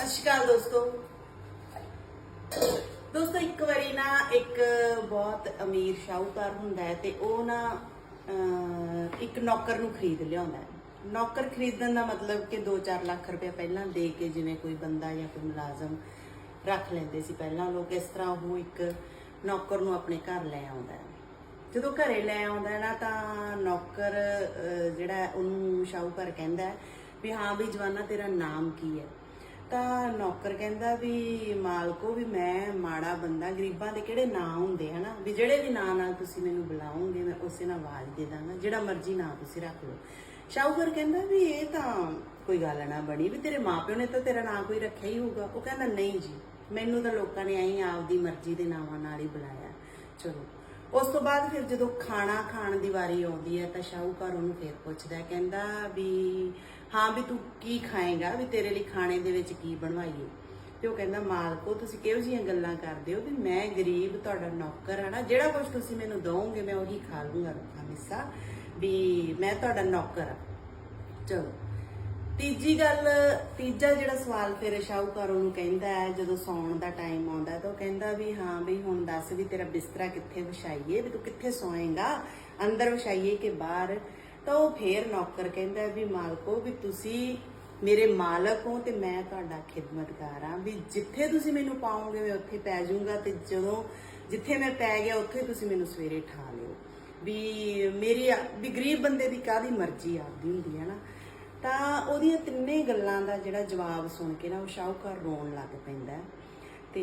ਸਤਿ ਸ਼੍ਰੀ ਅਕਾਲ ਦੋਸਤੋ। ਦੋਸਤੋ, ਇੱਕ ਵਾਰੀ ਨਾ ਇੱਕ ਬਹੁਤ ਅਮੀਰ ਸ਼ਾਹੂਕਾਰ ਹੁੰਦਾ ਹੈ ਤੇ ਉਹ ਨਾ ਇੱਕ ਨੌਕਰ ਨੂੰ ਖਰੀਦ ਲਿਆਉਂਦਾ ਹੈ। ਨੌਕਰ ਖਰੀਦਣ ਦਾ ਮਤਲਬ ਕਿ 2-4 ਲੱਖ ਰੁਪਏ ਪਹਿਲਾਂ ਦੇ ਕੇ ਜਿਵੇਂ ਕੋਈ ਬੰਦਾ ਜਾਂ ਕੋਈ ਮੁਲਾਜ਼ਮ ਰੱਖ ਲੈਂਦੇ ਸੀ ਪਹਿਲਾਂ, ਲੋਕ ਇਸ ਤਰ੍ਹਾਂ ਉਹ ਇੱਕ ਨੌਕਰ ਨੂੰ ਆਪਣੇ ਘਰ ਲੈ ਆਉਂਦਾ ਹੈ। ਜਦੋਂ ਘਰੇ ਲੈ ਆਉਂਦਾ ਨਾ, ਤਾਂ ਨੌਕਰ ਜਿਹੜਾ ਉਹਨੂੰ ਸ਼ਾਹੂਕਾਰ ਕਹਿੰਦਾ ਵੀ, ਹਾਂ ਵੀ ਜਵਾਨਾ, ਤੇਰਾ ਨਾਮ ਕੀ ਹੈ? ਤਾਂ ਨੌਕਰ ਕਹਿੰਦਾ ਵੀ ਮਾਲਕੋ ਵੀ ਮੈਂ ਮਾੜਾ ਬੰਦਾ, ਗਰੀਬਾਂ ਦੇ ਕਿਹੜੇ ਨਾਂ ਹੁੰਦੇ, ਹਨਾ? ਵੀ ਜਿਹੜੇ ਵੀ ਨਾਂ ਨਾਲ ਤੁਸੀਂ ਮੈਨੂੰ ਬੁਲਾਓਗੇ, ਮੈਂ ਉਸੇ ਨਾਲ ਆਵਾਜ਼ ਦੇ ਦਾਂਗਾ, ਜਿਹੜਾ ਮਰਜ਼ੀ ਨਾਂ ਤੁਸੀਂ ਰੱਖ ਲਓ। ਸ਼ਾਹੂਕਰ ਕਹਿੰਦਾ ਵੀ ਇਹ ਤਾਂ ਕੋਈ ਗੱਲ ਨਾ ਬਣੀ, ਵੀ ਤੇਰੇ ਮਾਪਿਓ ਨੇ ਤਾਂ ਤੇਰਾ ਨਾਂ ਕੋਈ ਰੱਖਿਆ ਹੀ ਹੋਊਗਾ। ਉਹ ਕਹਿੰਦਾ, ਨਹੀਂ ਜੀ, ਮੈਨੂੰ ਤਾਂ ਲੋਕਾਂ ਨੇ ਐਂ ਆਪਦੀ ਮਰਜ਼ੀ ਦੇ ਨਾਵਾਂ ਨਾਲ ਹੀ ਬੁਲਾਇਆ। ਚਲੋ ਉਸ ਤੋਂ ਬਾਅਦ ਫਿਰ ਜਦੋਂ ਖਾਣਾ ਖਾਣ ਦੀ ਵਾਰੀ ਆਉਂਦੀ ਹੈ ਤਾਂ ਸ਼ਾਹੂਕਾਰ ਉਹਨੂੰ ਫਿਰ ਪੁੱਛਦਾ ਕਹਿੰਦਾ ਵੀ, ਹਾਂ ਵੀ ਤੂੰ ਕੀ ਖਾਏਗਾ? ਵੀ ਤੇਰੇ ਲਈ ਖਾਣੇ ਦੇ ਵਿੱਚ ਕੀ ਬਣਵਾਈਏ? ਤੇ ਉਹ ਕਹਿੰਦਾ, ਮਾਲਕੋ, ਤੁਸੀਂ ਕਿਹੋ ਜਿਹੀਆਂ ਗੱਲਾਂ ਕਰਦੇ ਹੋ? ਵੀ ਮੈਂ ਗਰੀਬ, ਤੁਹਾਡਾ ਨੌਕਰ ਹਾਂ ਨਾ, ਜਿਹੜਾ ਕੁਝ ਤੁਸੀਂ ਮੈਨੂੰ ਦਵੋਗੇ ਮੈਂ ਉਹੀ ਖਾ ਲੂੰਗਾ ਰੁੱਖਾ ਮਿੱਸਾ, ਵੀ ਮੈਂ ਤੁਹਾਡਾ ਨੌਕਰ ਹਾਂ। ਚਲੋ ਤੀਜੀ ਗੱਲ, ਤੀਜਾ ਜਿਹੜਾ ਸਵਾਲ ਫਿਰ ਸ਼ਾਹੂਕਾਰ ਉਹਨੂੰ ਕਹਿੰਦਾ ਹੈ, ਜਦੋਂ ਸੌਣ ਦਾ ਟਾਈਮ ਆਉਂਦਾ ਤਾਂ ਉਹ ਕਹਿੰਦਾ ਵੀ ਹਾਂ ਵੀ ਹੁਣ ਦੱਸ ਵੀ ਤੇਰਾ ਬਿਸਤਰਾ ਕਿੱਥੇ ਵਿਛਾਈਏ, ਵੀ ਤੂੰ ਕਿੱਥੇ ਸੌਏਗਾ? ਅੰਦਰ ਵਿਛਾਈਏ ਕਿ ਬਾਹਰ? ਤਾਂ ਉਹ ਫੇਰ ਨੌਕਰ ਕਹਿੰਦਾ ਵੀ ਮਾਲਕੋ ਵੀ ਤੁਸੀਂ ਮੇਰੇ ਮਾਲਕ ਹੋ ਤੇ ਮੈਂ ਤੁਹਾਡਾ ਖਿਦਮਤਗਾਰ ਹਾਂ। ਵੀ ਜਿੱਥੇ ਤੁਸੀਂ ਮੈਨੂੰ ਪਾਓਗੇ ਮੈਂ ਉੱਥੇ ਪੈ ਜਾਊਂਗਾ ਤੇ ਜਦੋਂ ਜਿੱਥੇ ਮੈਂ ਪੈ ਗਿਆ ਉੱਥੇ ਤੁਸੀਂ ਮੈਨੂੰ ਸਵੇਰੇ ਠਾ ਲਿਓ। ਵੀ ਮੇਰੀ ਆ- ਵੀ ਗਰੀਬ ਬੰਦੇ ਦੀ ਕਾਦੀ ਮਰਜ਼ੀ ਆਪਦੀ ਹੁੰਦੀ ਹੈ ਨਾ? ਤਾਂ ਉਹਦੀਆਂ ਤਿੰਨੇ ਗੱਲਾਂ ਦਾ ਜਿਹੜਾ ਜਵਾਬ ਸੁਣ ਕੇ ਨਾ ਉਹ ਸ਼ਾਹੂਕਾਰ ਰੋਣ ਲੱਗ ਪੈਂਦਾ ਹੈ। ਤੇ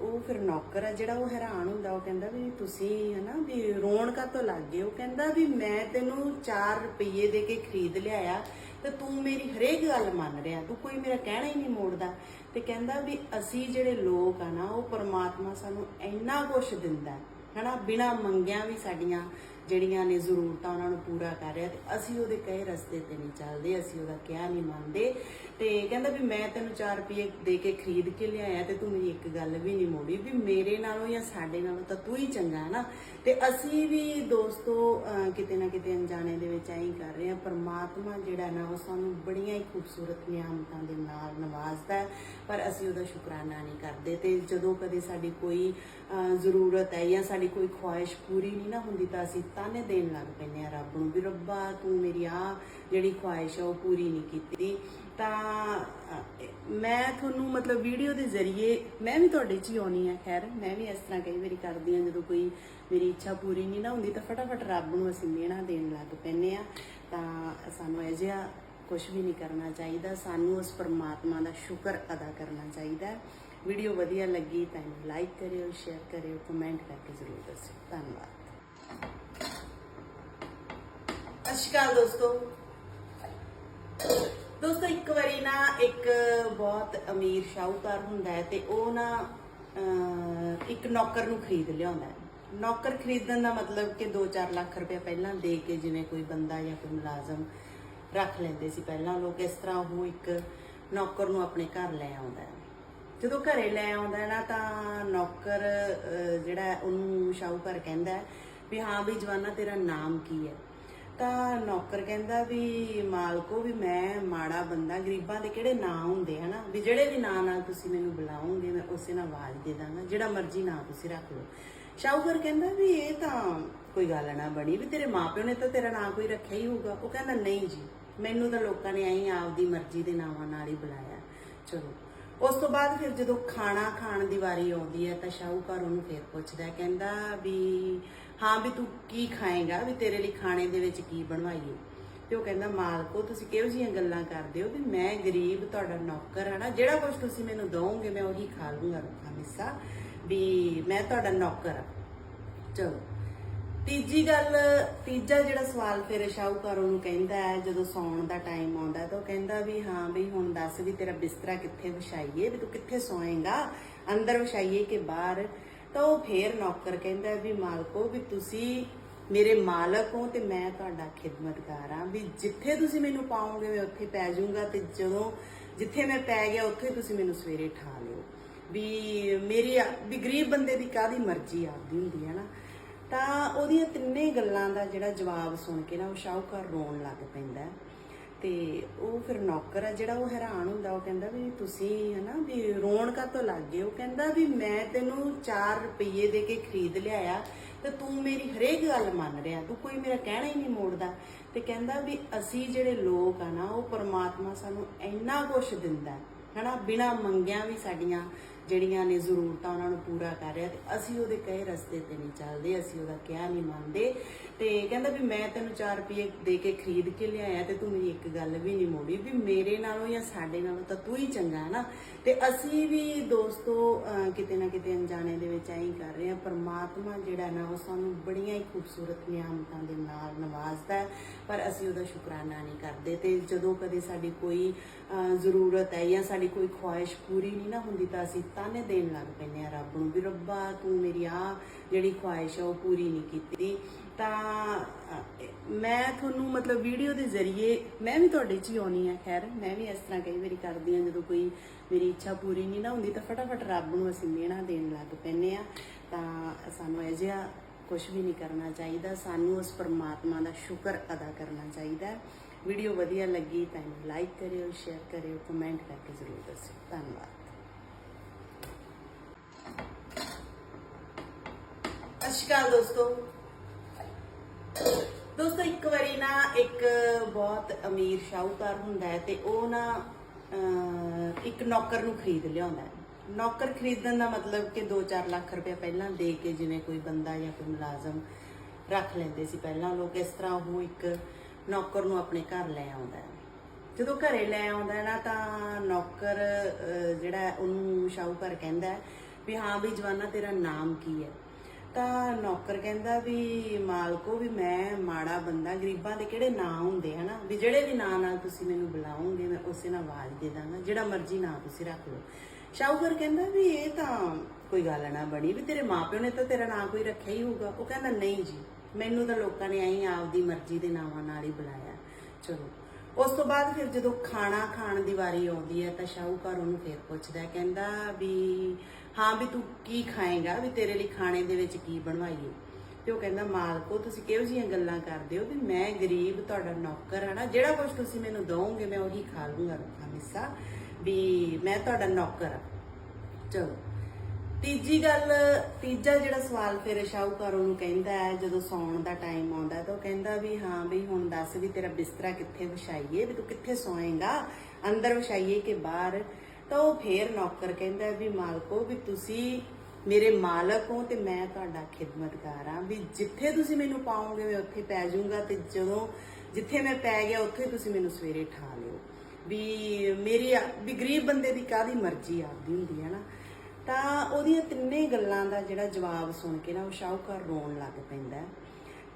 ਉਹ ਫਿਰ ਨੌਕਰ ਆ ਜਿਹੜਾ ਉਹ ਹੈਰਾਨ ਹੁੰਦਾ ਉਹ ਕਹਿੰਦਾ ਵੀ ਤੁਸੀਂ ਹਨਾ ਵੀ ਰੋਣ ਕਾਤੋਂ ਲੱਗ ਗਏ ਉਹ ਕਹਿੰਦਾ ਵੀ ਮੈਂ ਤੈਨੂੰ 4 ਰੁਪਏ ਦੇ ਕੇ ਖਰੀਦ ਲਿਆਇਆ ਤੇ ਤੂੰ ਮੇਰੀ ਹਰੇਕ ਗੱਲ ਮੰਨ ਰਿਹਾ ਤੂੰ ਕੋਈ ਮੇਰਾ ਕਹਿਣਾ ਹੀ ਨਹੀਂ ਮੋੜਦਾ ਤੇ ਕਹਿੰਦਾ ਵੀ ਅਸੀਂ ਜਿਹੜੇ ਲੋਕ ਆ ਨਾ ਉਹ ਪਰਮਾਤਮਾ ਸਾਨੂੰ ਇੰਨਾ ਕੁਝ ਦਿੰਦਾ ਹੈ, ਹਨਾ ਬਿਨਾ ਮੰਗਿਆਂ ਵੀ ਸਾਡੀਆਂ ਜਿਹੜੀਆਂ ਨੇ ਜ਼ਰੂਰਤਾਂ ਉਹਨਾਂ ਨੂੰ ਪੂਰਾ ਕਰ ਰਿਹਾ ਤੇ ਅਸੀਂ ਉਹਦੇ ਕਹੇ ਰਸਤੇ ਤੇ ਨਹੀਂ ਚੱਲਦੇ, ਅਸੀਂ ਉਹਦਾ ਕਿਹਾ ਨਹੀਂ ਮੰਨਦੇ। ਤੇ ਕਹਿੰਦਾ ਵੀ ਮੈਂ ਤੈਨੂੰ 4 ਰੁਪਏ ਦੇ ਕੇ ਖਰੀਦ ਕੇ ਲਿਆਇਆ ਤੇ ਤੂੰ ਮੇਰੀ ਇੱਕ ਗੱਲ ਵੀ ਨਹੀਂ ਮੋੜੀ, ਵੀ ਮੇਰੇ ਨਾਲੋਂ ਜਾਂ ਸਾਡੇ ਨਾਲੋਂ ਤਾਂ ਤੂੰ ਹੀ ਚੰਗਾ ਹੈ ਨਾ। ਤੇ ਅਸੀਂ ਵੀ ਦੋਸਤੋ ਕਿਤੇ ਨਾ ਕਿਤੇ ਅਣਜਾਣੇ ਦੇ ਵਿੱਚ ਐਂ ਹੀ ਕਰ ਰਹੇ ਹਾਂ, ਪਰਮਾਤਮਾ ਜਿਹੜਾ ਨਾ, ਉਹ ਸਾਨੂੰ ਬੜੀਆਂ ਹੀ ਖੂਬਸੂਰਤ ਨਿਆਮਤਾਂ ਦੇ ਨਾਲ ਨਵਾਜ਼ਦਾ ਪਰ ਅਸੀਂ ਉਹਦਾ ਸ਼ੁਕਰਾਨਾ ਨਹੀਂ ਕਰਦੇ। ਤੇ ਜਦੋਂ ਕਦੇ ਸਾਡੀ ਕੋਈ ਜ਼ਰੂਰਤ ਹੈ ਜਾਂ ਸਾਡੀ ਕੋਈ ਖੁਆਇਸ਼ ਪੂਰੀ ਨਹੀਂ ਨਾ ਹੁੰਦੀ ਤਾਂ ਅਸੀਂ ਤਾਨੇ ਦੇਣ ਲੱਗ ਪੈਂਦੇ ਆ ਰੱਬ ਨੂੰ ਵੀ ਰੱਬਾ ਤੂੰ ਮੇਰੀ ਆ ਜਿਹੜੀ ਖੁਆਇਸ਼ ਹੈ ਉਹ ਪੂਰੀ ਨਹੀਂ ਕੀਤੀ। ਤਾਂ ਮੈਂ ਤੁਹਾਨੂੰ ਮਤਲਬ ਵੀਡੀਓ ਦੇ ਜ਼ਰੀਏ ਮੈਂ ਵੀ ਤੁਹਾਡੇ 'ਚ ਹੀ ਆਉਣੀ ਆ, ਖੈਰ, ਮੈਂ ਵੀ ਇਸ ਤਰ੍ਹਾਂ ਕਈ ਵਾਰੀ ਕਰਦੀ ਆ, ਜਦੋਂ ਕੋਈ ਮੇਰੀ ਇੱਛਾ ਪੂਰੀ ਨਹੀਂ ਨਾ ਹੁੰਦੀ ਤਾਂ ਫਟਾਫਟ ਰੱਬ ਨੂੰ ਅਸੀਂ ਮਿਹਣਾ ਦੇਣ ਲੱਗ ਪੈਂਦੇ ਆ। ਤਾਂ ਸਾਨੂੰ ਅਜਿਹਾ ਜਿਹਾ ਕੁਝ ਵੀ ਨਹੀਂ ਕਰਨਾ ਚਾਹੀਦਾ, ਸਾਨੂੰ ਉਸ ਪਰਮਾਤਮਾ ਦਾ ਸ਼ੁਕਰ ਅਦਾ ਕਰਨਾ ਚਾਹੀਦਾ। ਵੀਡੀਓ ਵਧੀਆ ਲੱਗੀ ਤਾਂ ਲਾਈਕ ਕਰਿਓ ਸ਼ੇਅਰ ਕਰਿਓ ਕਮੈਂਟ ਕਰਕੇ ਜ਼ਰੂਰ ਦੱਸਿਓ। ਧੰਨਵਾਦ ਸਤਿ ਸ਼੍ਰੀ ਅਕਾਲ ਦੋਸਤੋ। ਦੋਸਤੋ, ਇੱਕ ਵਾਰੀ ਨਾ ਇੱਕ ਬਹੁਤ ਅਮੀਰ ਸ਼ਾਹੂਕਾਰ ਹੁੰਦਾ ਹੈ ਤੇ ਉਹ ਨਾ ਇੱਕ ਨੌਕਰ ਨੂੰ ਖਰੀਦ ਲਿਆਉਂਦਾ ਹੈ। ਨੌਕਰ ਖਰੀਦਣ ਦਾ ਮਤਲਬ ਕਿ 2-4 ਲੱਖ ਰੁਪਏ ਪਹਿਲਾਂ ਦੇ ਕੇ ਜਿਵੇਂ ਕੋਈ ਬੰਦਾ ਜਾਂ ਕੋਈ ਮੁਲਾਜ਼ਮ ਰੱਖ ਲੈਂਦੇ ਸੀ ਪਹਿਲਾਂ, ਲੋਕ ਇਸ ਤਰ੍ਹਾਂ ਉਹ ਇੱਕ ਨੌਕਰ ਨੂੰ ਆਪਣੇ ਘਰ ਲੈ ਆਉਂਦਾ ਹੈ। ਜਦੋਂ ਘਰੇ ਲੈ ਆਉਂਦਾ ਨਾ, ਤਾਂ ਨੌਕਰ ਜਿਹੜਾ ਉਹਨੂੰ ਸ਼ਾਹੂਕਾਰ ਕਹਿੰਦਾ ਵੀ, ਹਾਂ ਵੀ ਜਵਾਨਾ, ਤੇਰਾ ਨਾਮ ਕੀ ਹੈ? ਤਾਂ ਨੌਕਰ ਕਹਿੰਦਾ ਵੀ ਮਾਲਕੋ ਵੀ ਮੈਂ ਮਾੜਾ ਬੰਦਾ, ਗਰੀਬਾਂ ਦੇ ਕਿਹੜੇ ਨਾਂ ਹੁੰਦੇ, ਹਨਾ? ਵੀ ਜਿਹੜੇ ਵੀ ਨਾਂ ਨਾਲ ਤੁਸੀਂ ਮੈਨੂੰ ਬੁਲਾਓਗੇ, ਮੈਂ ਉਸੇ ਨਾਲ ਆਵਾਜ਼ ਦੇ ਦਾਂਗਾ, ਜਿਹੜਾ ਮਰਜ਼ੀ ਨਾਂ ਤੁਸੀਂ ਰੱਖ ਲਓ। ਸ਼ਾਹੂਕਰ ਕਹਿੰਦਾ ਵੀ ਇਹ ਤਾਂ ਕੋਈ ਗੱਲ ਨਾ ਬਣੀ, ਵੀ ਤੇਰੇ ਮਾਪਿਓ ਨੇ ਤਾਂ ਤੇਰਾ ਨਾਂ ਕੋਈ ਰੱਖਿਆ ਹੀ ਹੋਊਗਾ। ਉਹ ਕਹਿੰਦਾ, ਨਹੀਂ ਜੀ, ਮੈਨੂੰ ਤਾਂ ਲੋਕਾਂ ਨੇ ਐਂ ਆਪਦੀ ਮਰਜ਼ੀ ਦੇ ਨਾਵਾਂ ਨਾਲ ਹੀ ਬੁਲਾਇਆ। ਚਲੋ। ਉਸ ਤੋਂ ਬਾਅਦ ਫਿਰ ਜਦੋਂ ਖਾਣਾ ਖਾਣ ਦੀ ਵਾਰੀ ਆਉਂਦੀ ਹੈ, ਤਾਂ ਸ਼ਾਹੂਕਾਰ ਉਹਨੂੰ ਫੇਰ ਪੁੱਛਦਾ ਕਹਿੰਦਾ ਵੀ ਹਾਂ ਵੀ ਤੂੰ ਕੀ ਖਾਏਗਾ, ਵੀ ਤੇਰੇ ਲਈ ਖਾਣੇ ਦੇ ਵਿੱਚ ਕੀ ਬਣਵਾਈਏ। ਤੇ ਉਹ ਕਹਿੰਦਾ, ਮਾਲਕੋ ਤੁਸੀਂ ਕਿਹੋ ਜਿਹੀਆਂ ਗੱਲਾਂ ਕਰਦੇ ਹੋ ਵੀ ਮੈਂ ਗਰੀਬ, ਤੁਹਾਡਾ ਨੌਕਰ ਹਾਂ ਨਾ, ਜਿਹੜਾ ਕੁਝ ਤੁਸੀਂ ਮੈਨੂੰ ਦਵੋਗੇ ਮੈਂ ਉਹੀ ਖਾ ਲੂੰਗਾ ਰੁੱਖਾ ਮਿੱਸਾ, ਵੀ ਮੈਂ ਤੁਹਾਡਾ ਨੌਕਰ ਹਾਂ ਚਲੋ। ਤੀਜੀ ਗੱਲ, ਤੀਜਾ ਜਿਹੜਾ ਸਵਾਲ ਫਿਰ ਸ਼ਾਹੂਕਾਰ ਉਹਨੂੰ ਕਹਿੰਦਾ ਹੈ, ਜਦੋਂ ਸੌਣ ਦਾ ਟਾਈਮ ਆਉਂਦਾ ਤਾਂ ਉਹ ਕਹਿੰਦਾ ਵੀ ਹਾਂ ਵੀ ਹੁਣ ਦੱਸ ਵੀ ਤੇਰਾ ਬਿਸਤਰਾ ਕਿੱਥੇ ਵਿਛਾਈਏ, ਵੀ ਤੂੰ ਕਿੱਥੇ ਸੌਏਗਾ? ਅੰਦਰ ਵਿਛਾਈਏ ਕਿ ਬਾਹਰ? ਤਾਂ ਉਹ ਫੇਰ ਨੌਕਰ ਕਹਿੰਦਾ ਵੀ ਮਾਲਕੋ ਵੀ ਤੁਸੀਂ ਮੇਰੇ ਮਾਲਕ ਹੋ ਤੇ ਮੈਂ ਤੁਹਾਡਾ ਖਿਦਮਤਗਾਰ ਹਾਂ। ਵੀ ਜਿੱਥੇ ਤੁਸੀਂ ਮੈਨੂੰ ਪਾਓਗੇ ਮੈਂ ਉੱਥੇ ਪੈ ਜਾਊਂਗਾ ਤੇ ਜਦੋਂ ਜਿੱਥੇ ਮੈਂ ਪੈ ਗਿਆ ਉੱਥੇ ਤੁਸੀਂ ਮੈਨੂੰ ਸਵੇਰੇ ਠਾ ਲਿਓ। ਵੀ ਮੇਰੀ ਆ- ਵੀ ਗਰੀਬ ਬੰਦੇ ਦੀ ਕਾਦੀ ਮਰਜ਼ੀ ਆਪਦੀ ਹੁੰਦੀ ਹੈ ਨਾ। ਤਾਂ ਉਹਦੀਆਂ ਤਿੰਨੇ ਗੱਲਾਂ ਦਾ ਜਿਹੜਾ ਜਵਾਬ ਸੁਣ ਕੇ ਨਾ ਉਹ ਸ਼ਾਹੂਕਾਰ ਰੋਣ ਲੱਗ ਪੈਂਦਾ ਹੈ। ਤੇ ਉਹ ਫਿਰ ਨੌਕਰ ਆ ਜਿਹੜਾ ਉਹ ਹੈਰਾਨ ਹੁੰਦਾ ਉਹ ਕਹਿੰਦਾ ਵੀ ਤੁਸੀਂ ਹਨਾ ਵੀ ਰੋਣ ਕਾਤੋਂ ਲੱਗ ਗਏ? ਉਹ ਕਹਿੰਦਾ ਵੀ ਮੈਂ ਤੈਨੂੰ 4 ਰੁਪਏ ਦੇ ਕੇ ਖਰੀਦ ਲਿਆਇਆ ਤੇ ਤੂੰ ਮੇਰੀ ਹਰੇਕ ਗੱਲ ਮੰਨ ਰਿਹਾ ਤੂੰ ਕੋਈ ਮੇਰਾ ਕਹਿਣਾ ਹੀ ਨਹੀਂ ਮੋੜਦਾ। ਤੇ ਕਹਿੰਦਾ ਵੀ ਅਸੀਂ ਜਿਹੜੇ ਲੋਕ ਆ ਨਾ ਉਹ ਪਰਮਾਤਮਾ ਸਾਨੂੰ ਇੰਨਾ ਕੁਝ ਦਿੰਦਾ ਹੈ, ਹਨਾ ਬਿਨਾ ਮੰਗਿਆਂ ਵੀ ਸਾਡੀਆਂ ਜਿਹੜੀਆਂ ਨੇ ਜ਼ਰੂਰਤਾਂ ਉਹਨਾਂ ਨੂੰ ਪੂਰਾ ਕਰ ਰਿਹਾ ਤੇ ਅਸੀਂ ਉਹਦੇ ਕਹੇ ਰਸਤੇ ਤੇ ਨਹੀਂ ਚੱਲਦੇ, ਅਸੀਂ ਉਹਦਾ ਕਿਹਾ ਨਹੀਂ ਮੰਨਦੇ। ਤੇ ਕਹਿੰਦਾ ਵੀ ਮੈਂ ਤੈਨੂੰ 4 ਰੁਪਏ ਦੇ ਕੇ ਖਰੀਦ ਕੇ ਲਿਆਇਆ ਤੇ ਤੂੰ ਮੇਰੀ ਇੱਕ ਗੱਲ ਵੀ ਨਹੀਂ ਮੋੜੀ, ਵੀ ਮੇਰੇ ਨਾਲੋਂ ਜਾਂ ਸਾਡੇ ਨਾਲੋਂ ਤਾਂ ਤੂੰ ਹੀ ਚੰਗਾ ਹੈ ਨਾ। ਤੇ ਅਸੀਂ ਵੀ ਦੋਸਤੋ ਕਿਤੇ ਨਾ ਕਿਤੇ ਅਣਜਾਣੇ ਦੇ ਵਿੱਚ ਐਂ ਹੀ ਕਰ ਰਹੇ ਹਾਂ, ਪਰਮਾਤਮਾ ਜਿਹੜਾ ਨਾ, ਉਹ ਸਾਨੂੰ ਬੜੀਆਂ ਹੀ ਖੂਬਸੂਰਤ ਨਿਆਮਤਾਂ ਦੇ ਨਾਲ ਨਵਾਜ਼ਦਾ ਪਰ ਅਸੀਂ ਉਹਦਾ ਸ਼ੁਕਰਾਨਾ ਨਹੀਂ ਕਰਦੇ। ਤੇ ਜਦੋਂ ਕਦੇ ਸਾਡੀ ਕੋਈ ਜ਼ਰੂਰਤ ਹੈ ਜਾਂ ਸਾਡੀ ਕੋਈ ਖੁਆਇਸ਼ ਪੂਰੀ ਨਹੀਂ ਨਾ ਹੁੰਦੀ ਤਾਂ ਅਸੀਂ ਤਾਨੇ ਦੇਣ ਲੱਗ ਪੈਂਦੇ ਆ ਰੱਬ ਨੂੰ ਵੀ ਰੱਬਾ ਤੂੰ ਮੇਰੀ ਆ ਜਿਹੜੀ ਖੁਆਇਸ਼ ਆ ਉਹ ਪੂਰੀ ਨਹੀਂ ਕੀਤੀ। ਤਾਂ ਮੈਂ ਤੁਹਾਨੂੰ ਮਤਲਬ ਵੀਡੀਓ ਦੇ ਜ਼ਰੀਏ ਮੈਂ ਵੀ ਤੁਹਾਡੇ 'ਚ ਹੀ ਆਉਣੀ ਆ, ਖੈਰ, ਮੈਂ ਵੀ ਇਸ ਤਰ੍ਹਾਂ ਕਈ ਵਾਰੀ ਕਰਦੀ ਆ, ਜਦੋਂ ਕੋਈ ਮੇਰੀ ਇੱਛਾ ਪੂਰੀ ਨਹੀਂ ਨਾ ਹੁੰਦੀ ਤਾਂ ਫਟਾਫਟ ਰੱਬ ਨੂੰ ਅਸੀਂ ਮਿਹਣਾ ਦੇਣ ਲੱਗ ਪੈਂਦੇ ਆ। ਤਾਂ ਸਾਨੂੰ ਅਜਿਹਾ ਜਿਹਾ ਕੁਝ ਵੀ ਨਹੀਂ ਕਰਨਾ ਚਾਹੀਦਾ, ਸਾਨੂੰ ਉਸ ਪਰਮਾਤਮਾ ਦਾ ਸ਼ੁਕਰ ਅਦਾ ਕਰਨਾ ਚਾਹੀਦਾ। ਵੀਡੀਓ ਵਧੀਆ ਲੱਗੀ ਤਾਂ ਲਾਈਕ ਕਰਿਓ ਸ਼ੇਅਰ ਕਰਿਓ ਕਮੈਂਟ ਕਰਕੇ ਜ਼ਰੂਰ ਦੱਸਿਓ। ਧੰਨਵਾਦ। ਸਤਿ ਦੋਸਤੋ। ਦੋਸਤੋ ਇੱਕ ਵਾਰੀ ਨਾ ਇੱਕ ਬਹੁਤ ਅਮੀਰ ਸ਼ਾਹੂਕਾਰ ਹੁੰਦਾ ਹੈ ਤੇ ਉਹ ਨਾ ਅਹ, ਇੱਕ ਨੌਕਰ ਨੂੰ ਖਰੀਦ ਲਿਆਉਂਦਾ ਹੈ। ਨੌਕਰ ਖਰੀਦਣ ਦਾ ਮਤਲਬ ਕਿ 2-4 ਲੱਖ ਰੁਪਏ ਪਹਿਲਾਂ ਦੇ ਕੇ ਜਿਵੇਂ ਕੋਈ ਬੰਦਾ ਜਾਂ ਕੋਈ ਮੁਲਾਜ਼ਮ ਰੱਖ ਲੈਂਦੇ ਸੀ ਪਹਿਲਾਂ ਲੋਕ ਇਸ ਤਰ੍ਹਾਂ ਉਹ ਇੱਕ ਨੌਕਰ ਨੂੰ ਆਪਣੇ ਘਰ ਲੈ ਆਉਂਦਾ ਹੈ। ਜਦੋਂ ਘਰੇ ਲੈ ਆਉਂਦਾ ਹੈ ਨਾ ਤਾਂ ਨੌਕਰ ਜਿਹੜਾ ਉਹਨੂੰ ਸ਼ਾਹੂਕਾਰ ਕਹਿੰਦਾ ਵੀ ਹਾਂ ਵੀ ਜਵਾਨਾ ਤੇਰਾ ਨਾਮ ਕੀ ਹੈ? ਤਾਂ ਨੌਕਰ ਕਹਿੰਦਾ ਵੀ ਮਾਲਕੋ ਵੀ ਮੈਂ ਮਾੜਾ ਬੰਦਾ, ਗਰੀਬਾਂ ਦੇ ਕਿਹੜੇ ਨਾਂ ਹੁੰਦੇ ਹਨਾ? ਵੀ ਜਿਹੜੇ ਵੀ ਨਾਂ ਨਾਲ ਤੁਸੀਂ ਮੈਨੂੰ ਬੁਲਾਓਗੇ, ਮੈਂ ਉਸੇ ਨਾਲ ਆਵਾਜ਼ ਦੇ ਦਾਂਗਾ, ਜਿਹੜਾ ਮਰਜ਼ੀ ਨਾਂ ਤੁਸੀਂ ਰੱਖ ਲਓ। ਸ਼ਾਹੂਕਾਰ ਕਹਿੰਦਾ ਵੀ ਇਹ ਤਾਂ ਕੋਈ ਗੱਲ ਨਾ ਬਣੀ, ਵੀ ਤੇਰੇ ਮਾਪਿਓ ਨੇ ਤਾਂ ਤੇਰਾ ਨਾਂ ਕੋਈ ਰੱਖਿਆ ਹੀ ਹੋਊਗਾ। ਉਹ ਕਹਿੰਦਾ, ਨਹੀਂ ਜੀ, ਮੈਨੂੰ ਤਾਂ ਲੋਕਾਂ ਨੇ ਐਂ ਆਪਦੀ ਮਰਜ਼ੀ ਦੇ ਨਾਵਾਂ ਨਾਲ ਹੀ ਬੁਲਾਇਆ। ਚਲੋ। ਉਸ ਤੋਂ ਬਾਅਦ ਫਿਰ ਜਦੋਂ ਖਾਣਾ ਖਾਣ ਦੀ ਵਾਰੀ ਆਉਂਦੀ ਹੈ, ਤਾਂ ਸ਼ਾਹੂਕਾਰ ਉਹਨੂੰ ਫਿਰ ਪੁੱਛਦਾ ਕਹਿੰਦਾ ਵੀ ਹਾਂ ਵੀ ਤੂੰ ਕੀ ਖਾਏਗਾ, ਵੀ ਤੇਰੇ ਲਈ ਖਾਣੇ ਦੇ ਵਿੱਚ ਕੀ ਬਣਵਾਈਏ। ਤੇ ਉਹ ਕਹਿੰਦਾ, ਮਾਲਕੋ, ਤੁਸੀਂ ਕਿਹੋ ਜਿਹੀਆਂ ਗੱਲਾਂ ਕਰਦੇ ਹੋ ਵੀ ਮੈਂ ਗਰੀਬ, ਤੁਹਾਡਾ ਨੌਕਰ ਹਾਂ ਨਾ, ਜਿਹੜਾ ਕੁਝ ਤੁਸੀਂ ਮੈਨੂੰ ਦਵੋਗੇ, ਮੈਂ ਉਹੀ ਖਾ ਲੂੰਗਾ ਰੁੱਖਾ ਮਿੱਸਾ, ਵੀ ਮੈਂ ਤੁਹਾਡਾ ਨੌਕਰ ਹਾਂ ਚਲੋ। ਤੀਜੀ ਗੱਲ, ਤੀਜਾ ਜਿਹੜਾ ਸਵਾਲ ਫਿਰ ਸ਼ਾਹੂਕਾਰ ਉਹਨੂੰ ਕਹਿੰਦਾ ਹੈ, ਜਦੋਂ ਸੌਣ ਦਾ ਟਾਈਮ ਆਉਂਦਾ ਤਾਂ ਉਹ ਕਹਿੰਦਾ ਵੀ, ਹਾਂ ਵੀ ਹੁਣ ਦੱਸ ਵੀ ਤੇਰਾ ਬਿਸਤਰਾ ਕਿੱਥੇ ਵਿਛਾਈਏ, ਵੀ ਤੂੰ ਕਿੱਥੇ ਸੌਏਗਾ? ਅੰਦਰ ਵਿਛਾਈਏ ਕਿ ਬਾਹਰ? ਤਾਂ ਉਹ ਫੇਰ ਨੌਕਰ ਕਹਿੰਦਾ ਵੀ ਮਾਲਕੋ ਵੀ ਤੁਸੀਂ ਮੇਰੇ ਮਾਲਕ ਹੋ ਤੇ ਮੈਂ ਤੁਹਾਡਾ ਖਿਦਮਤਗਾਰ ਹਾਂ। ਵੀ ਜਿੱਥੇ ਤੁਸੀਂ ਮੈਨੂੰ ਪਾਓਗੇ ਮੈਂ ਉੱਥੇ ਪੈ ਜਾਊਂਗਾ ਤੇ ਜਦੋਂ ਜਿੱਥੇ ਮੈਂ ਪੈ ਗਿਆ ਉੱਥੇ ਤੁਸੀਂ ਮੈਨੂੰ ਸਵੇਰੇ ਠਾ ਲਿਓ। ਵੀ ਮੇਰੀ ਆ- ਵੀ ਗਰੀਬ ਬੰਦੇ ਦੀ ਕਾਹਦੀ ਮਰਜ਼ੀ ਆਪਦੀ ਹੁੰਦੀ ਹੈ ਨਾ। ਤਾਂ ਉਹਦੀਆਂ ਤਿੰਨੇ ਗੱਲਾਂ ਦਾ ਜਿਹੜਾ ਜਵਾਬ ਸੁਣ ਕੇ ਨਾ ਉਹ ਸ਼ਾਹੂਕਾਰ ਰੋਣ ਲੱਗ ਪੈਂਦਾ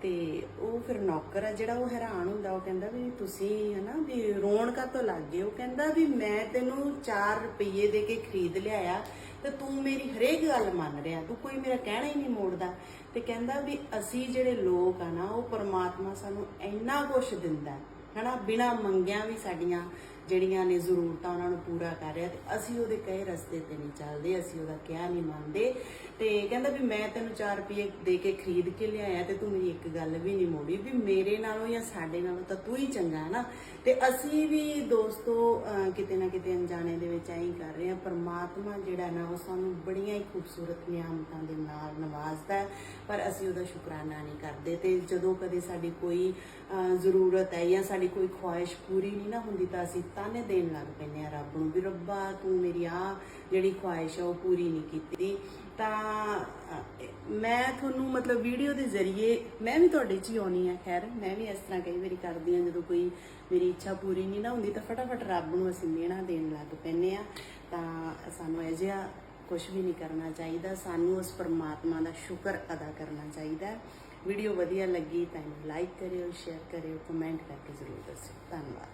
ਤੇ ਉਹ ਫਿਰ ਨੌਕਰ ਆ ਜਿਹੜਾ ਉਹ ਹੈਰਾਨ ਹੁੰਦਾ ਉਹ ਕਹਿੰਦਾ ਵੀ ਤੁਸੀਂ ਹਨਾ ਵੀ ਰੋਣ ਕਾਤੋਂ ਲੱਗ ਗਏ? ਉਹ ਕਹਿੰਦਾ ਵੀ ਮੈਂ ਤੈਨੂੰ 4 ਰੁਪਏ ਦੇ ਕੇ ਖਰੀਦ ਲਿਆਇਆ ਤੇ ਤੂੰ ਮੇਰੀ ਹਰੇਕ ਗੱਲ ਮੰਨ ਰਿਹਾ ਤੂੰ ਕੋਈ ਮੇਰਾ ਕਹਿਣਾ ਹੀ ਨਹੀਂ ਮੋੜਦਾ। ਤੇ ਕਹਿੰਦਾ ਵੀ ਅਸੀਂ ਜਿਹੜੇ ਲੋਕ ਆ ਨਾ ਉਹ ਪਰਮਾਤਮਾ ਸਾਨੂੰ ਇੰਨਾ ਕੁਝ ਦਿੰਦਾ ਹੈ, ਹਨਾ ਬਿਨਾ ਮੰਗਿਆਂ ਵੀ ਸਾਡੀਆਂ ਜਿਹੜੀਆਂ ਨੇ ਜ਼ਰੂਰਤਾਂ ਉਹਨਾਂ ਨੂੰ ਪੂਰਾ ਕਰ ਰਿਹਾ ਤੇ ਅਸੀਂ ਉਹਦੇ ਕਹੇ ਰਸਤੇ ਤੇ ਨਹੀਂ ਚੱਲਦੇ, ਅਸੀਂ ਉਹਦਾ ਕਿਹਾ ਨਹੀਂ ਮੰਨਦੇ। ਤੇ ਕਹਿੰਦਾ ਵੀ ਮੈਂ ਤੈਨੂੰ 4 ਰੁਪਏ ਦੇ ਕੇ ਖਰੀਦ ਕੇ ਲਿਆਇਆ ਤੇ ਤੂੰ ਮੇਰੀ ਇੱਕ ਗੱਲ ਵੀ ਨਹੀਂ ਮੋੜੀ ਵੀ ਮੇਰੇ ਨਾਲੋਂ ਜਾਂ ਸਾਡੇ ਨਾਲੋਂ ਤਾਂ ਤੂੰ ਹੀ ਚੰਗਾ ਹੈ ਨਾ। ਤੇ ਅਸੀਂ ਵੀ ਦੋਸਤੋ ਕਿਤੇ ਨਾ ਕਿਤੇ ਅਣਜਾਣੇ ਦੇ ਵਿੱਚ ਐਂ ਹੀ ਕਰ ਰਹੇ ਹਾਂ। ਪਰਮਾਤਮਾ ਜਿਹੜਾ ਨਾ, ਉਹ ਸਾਨੂੰ ਬੜੀਆਂ ਹੀ ਖੂਬਸੂਰਤ ਨਿਆਮਤਾਂ ਦੇ ਨਾਲ ਨਵਾਜ਼ਦਾ ਹੈ, ਪਰ ਅਸੀਂ ਉਹਦਾ ਸ਼ੁਕਰਾਨਾ ਨਹੀਂ ਕਰਦੇ। ਤੇ ਜਦੋਂ ਕਦੇ ਸਾਡੀ ਕੋਈ ਜ਼ਰੂਰਤ ਹੈ ਜਾਂ ਸਾਡੀ ਕੋਈ ਖੁਆਇਸ਼ ਪੂਰੀ ਨਹੀਂ ਨਾ ਹੁੰਦੀ ਤਾਂ ਅਸੀਂ ਤਾਨੇ ਦੇਣ ਲੱਗ ਪੈਂਦੇ ਆ ਰੱਬ ਨੂੰ ਵੀ ਰੱਬਾ ਤੂੰ ਮੇਰੀ ਆ ਜਿਹੜੀ ਖੁਆਇਸ਼ ਹੈ ਉਹ ਪੂਰੀ ਨਹੀਂ ਕੀਤੀ। ਤਾਂ ਮੈਂ ਤੁਹਾਨੂੰ ਮਤਲਬ ਵੀਡੀਓ ਦੇ ਜ਼ਰੀਏ ਮੈਂ ਵੀ ਤੁਹਾਡੇ 'ਚ ਹੀ ਆਉਣੀ ਆ, ਖੈਰ, ਮੈਂ ਵੀ ਇਸ ਤਰ੍ਹਾਂ ਕਈ ਵਾਰੀ ਕਰਦੀ ਆ, ਜਦੋਂ ਕੋਈ ਮੇਰੀ ਇੱਛਾ ਪੂਰੀ ਨਹੀਂ ਨਾ ਹੁੰਦੀ ਤਾਂ ਫਟਾਫਟ ਰੱਬ ਨੂੰ ਅਸੀਂ ਮਿਹਣਾ ਦੇਣ ਲੱਗ ਪੈਂਦੇ ਆ। ਤਾਂ ਸਾਨੂੰ ਇਹ ਜਿਹਾ ਕੁਝ ਵੀ ਨਹੀਂ ਕਰਨਾ ਚਾਹੀਦਾ, ਸਾਨੂੰ ਉਸ ਪਰਮਾਤਮਾ ਦਾ ਸ਼ੁਕਰ ਅਦਾ ਕਰਨਾ ਚਾਹੀਦਾ। ਵੀਡੀਓ ਵਧੀਆ ਲੱਗੀ ਤਾਂ ਲਾਈਕ ਕਰਿਓ ਸ਼ੇਅਰ ਕਰਿਓ ਕਮੈਂਟ ਕਰਕੇ ਜ਼ਰੂਰ ਦੱਸਿਓ। ਧੰਨਵਾਦ।